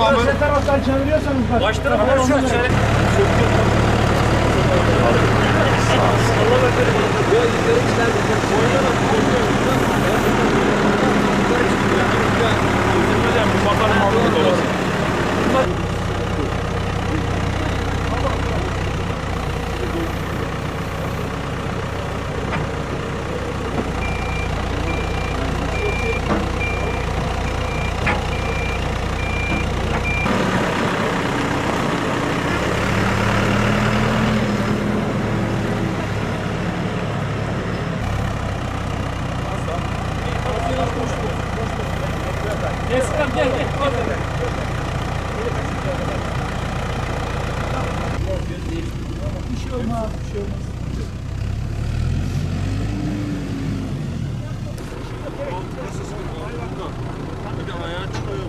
abi? Ne taraftan çeviriyorsanız bak. Baş tarafı var şu an şöyle. Bakalım abi bu dolası. Eskiden gel gel. Bir şey olmaz, bir şey olmaz. Bir de ayağa çıkıyor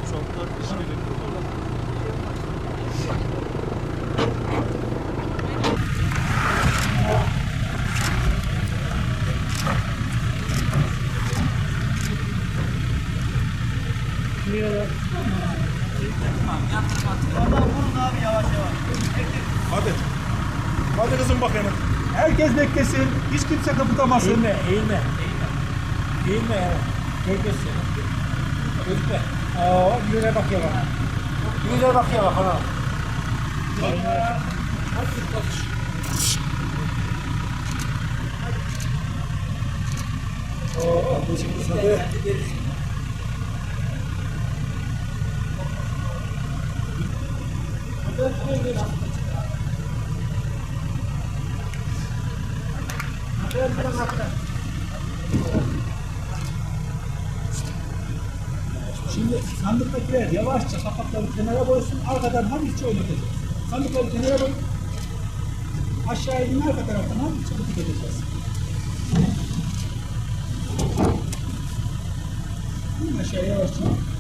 şortlar dişleri. Hadi. Hadi kızım bakayım. Herkes beklesin. Hiç kimse kapıtamasın. Eğilme, eğilme, eğilme. Eğilme yani. Gölgesi. Gözükme. Aa, yüreğe bak ya bak. Yüreğe bak ya bak ana. Şimdi sandıktakiler yavaşça kapakları kenara koysun. Arkadan hafifçe oynatacağız. Sandıkları kenara koy. Aşağı inin arka taraftan hafifçe tutup edeceğiz. İnin aşağı yavaşça.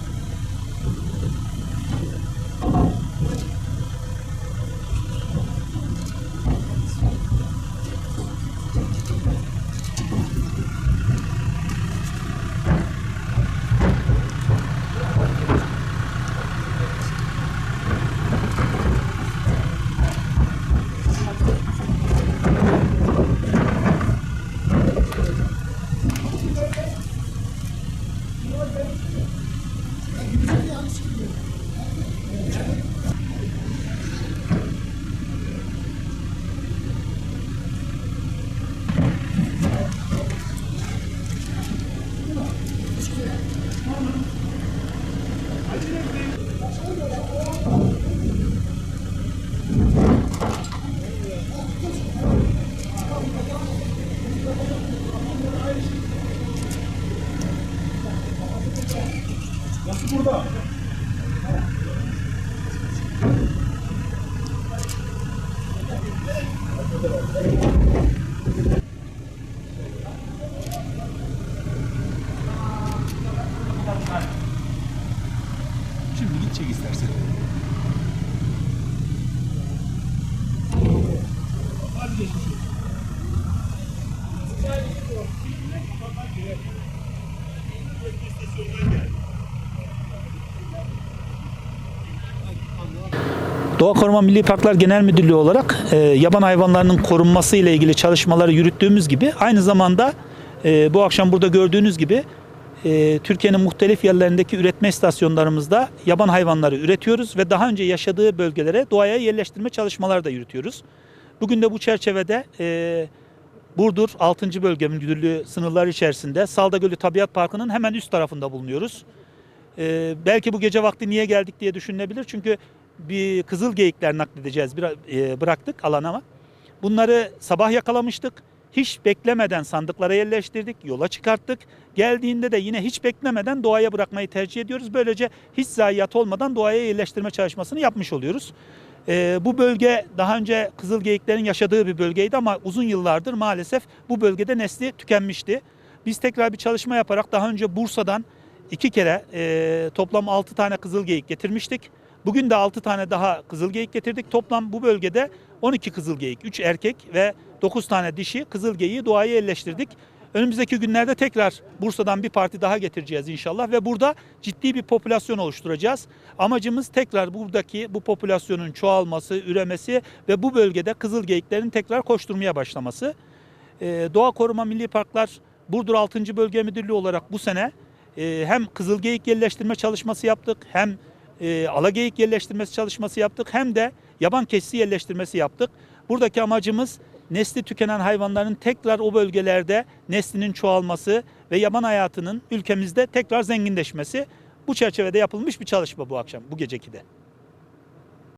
Şimdi git çek istersen. Hadi geçmiş olsun. Doğa Koruma Milli Parklar Genel Müdürlüğü olarak e, yaban hayvanlarının korunması ile ilgili çalışmaları yürüttüğümüz gibi aynı zamanda e, bu akşam burada gördüğünüz gibi e, Türkiye'nin muhtelif yerlerindeki üretme istasyonlarımızda yaban hayvanları üretiyoruz ve daha önce yaşadığı bölgelere doğaya yerleştirme çalışmaları da yürütüyoruz. Bugün de bu çerçevede e, Burdur 6. Bölge Müdürlüğü sınırları içerisinde Salda Gölü Tabiat Parkı'nın hemen üst tarafında bulunuyoruz. Ee, belki bu gece vakti niye geldik diye düşünülebilir. Çünkü bir kızıl geyikler nakledeceğiz, bir, e, bıraktık alana. Bunları sabah yakalamıştık. Hiç beklemeden sandıklara yerleştirdik, yola çıkarttık. Geldiğinde de yine hiç beklemeden doğaya bırakmayı tercih ediyoruz. Böylece hiç zayiat olmadan doğaya yerleştirme çalışmasını yapmış oluyoruz. Ee, bu bölge daha önce kızıl geyiklerin yaşadığı bir bölgeydi ama uzun yıllardır maalesef bu bölgede nesli tükenmişti. Biz tekrar bir çalışma yaparak daha önce Bursa'dan iki kere e, toplam 6 tane kızıl geyik getirmiştik. Bugün de 6 tane daha kızıl geyik getirdik. Toplam bu bölgede 12 kızıl geyik, 3 erkek ve 9 tane dişi kızıl geyiği doğaya yerleştirdik. Önümüzdeki günlerde tekrar Bursa'dan bir parti daha getireceğiz inşallah ve burada ciddi bir popülasyon oluşturacağız. Amacımız tekrar buradaki bu popülasyonun çoğalması, üremesi ve bu bölgede kızıl geyiklerin tekrar koşturmaya başlaması. Ee, Doğa Koruma Milli Parklar Burdur 6. Bölge Müdürlüğü olarak bu sene e, hem kızılgeyik yerleştirme çalışması yaptık, hem e, alageyik yerleştirmesi çalışması yaptık, hem de yaban keçisi yerleştirmesi yaptık. Buradaki amacımız nesli tükenen hayvanların tekrar o bölgelerde neslinin çoğalması ve yaban hayatının ülkemizde tekrar zenginleşmesi. Bu çerçevede yapılmış bir çalışma bu akşam, bu geceki de.